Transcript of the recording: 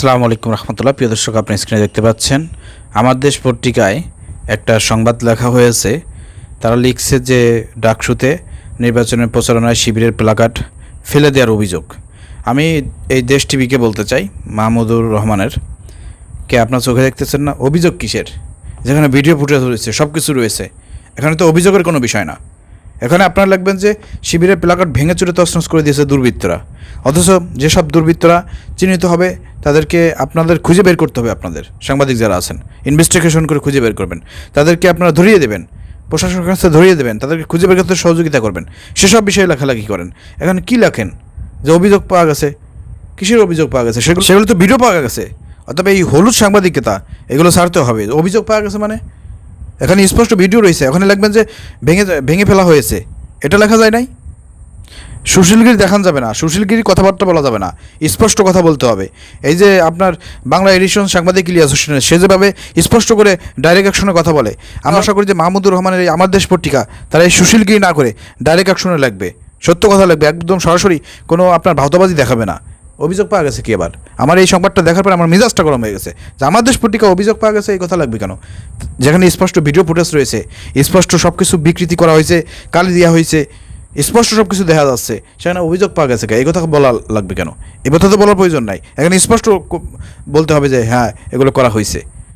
আসসালামু আলাইকুম রহমতুল্লাহ। প্রিয় দর্শক আপনি স্ক্রিনে দেখতে পাচ্ছেন, আমার দেশ পত্রিকায় একটা সংবাদ লেখা হয়েছে। তারা লিখছে যে, ডাকসুতে নির্বাচনের প্রচারণায় শিবিরের প্লাকার্ড ফেলে দেওয়ার অভিযোগ। আমি এই দেশ টিভিকে বলতে চাই, মাহমুদুর রহমানের। কে, আপনার চোখে দেখতেছেন না? অভিযোগ কিসের? যেখানে ভিডিও ফুটেজ রয়েছে সব কিছু রয়েছে। এখানে তো অভিযোগের কোনো বিষয় না। এখানে আপনারা লাগবেন যে শিবিরের প্লাকার্ড ভেঙে চুরে তছনছ করে দিয়েছে দুর্বৃত্তরা। অথচ যেসব দুর্বৃত্তরা চিহ্নিত হবে, তাদেরকে আপনাদের খুঁজে বের করতে হবে আপনাদের, সাংবাদিক যারা আছেন। ইনভেস্টিগেশন করে খুঁজে বের করবেন। তাদেরকে আপনারা ধরিয়ে দেবেন। প্রশাসনের কাছে ধরিয়ে দেবেন। তাদেরকে খুঁজে বের করতে সহযোগিতা করবেন। সেসব বিষয়ে লেখালেখি করেন। এখানে কী লেখেন? যে অভিযোগ পাওয়া গেছে। কিসের অভিযোগ পাওয়া গেছে? সেগুলো সেগুলো তো ভিডিও পাওয়া গেছে। অথবা এই হলুদ সাংবাদিকতা, এগুলো ছাড়তে হবে। অভিযোগ পাওয়া গেছে মানে? এখানে স্পষ্ট ভিডিও রয়েছে। ওখানে লিখবেন যে ভেঙে ভেঙে ফেলা হয়েছে। এটা লেখা যায় নাই? সুশীলগিরি দেখান যাবে না। সুশীলগিরি কথাবার্তা বলা যাবে না। স্পষ্ট কথা বলতে হবে। এই যে আপনার বাংলা এডিশন সাংবাদিক ইলিয়াস হোসেনের সে যেভাবে স্পষ্ট করে ডাইরেক্ট অ্যাকশনে কথা বলে, আমরা আশা করি যে মাহমুদুর রহমানের এই আমার দেশ পত্রিকা, তারা এই সুশীলগিরি না করে ডাইরেক্ট অ্যাকশনে লাগবে সত্য কথা লাগবে একদম সরাসরি কোনো আপনার ভাওতাবাজি দেখাবে না। অভিযোগ পাওয়া গেছে কি এবার আমার এই সংবাদটা দেখার পর আমার মেজাজটা গরম হয়ে গেছে। যে আমার দেশ পত্রিকা অভিযোগ পাওয়া গেছে, এই কথা লাগবে কেন? যেখানে স্পষ্ট ভিডিও ফুটেজ রয়েছে, স্পষ্ট সব কিছু বিকৃতি করা হয়েছে, কালি দেওয়া হয়েছে, স্পষ্ট সব কিছু দেখা যাচ্ছে, সেখানে অভিযোগ পাওয়া গেছে এই কথা বলা লাগবে কেন? এ কথা তো বলার প্রয়োজন নাই। এখানে স্পষ্ট বলতে হবে যে হ্যাঁ এগুলো করা হয়েছে।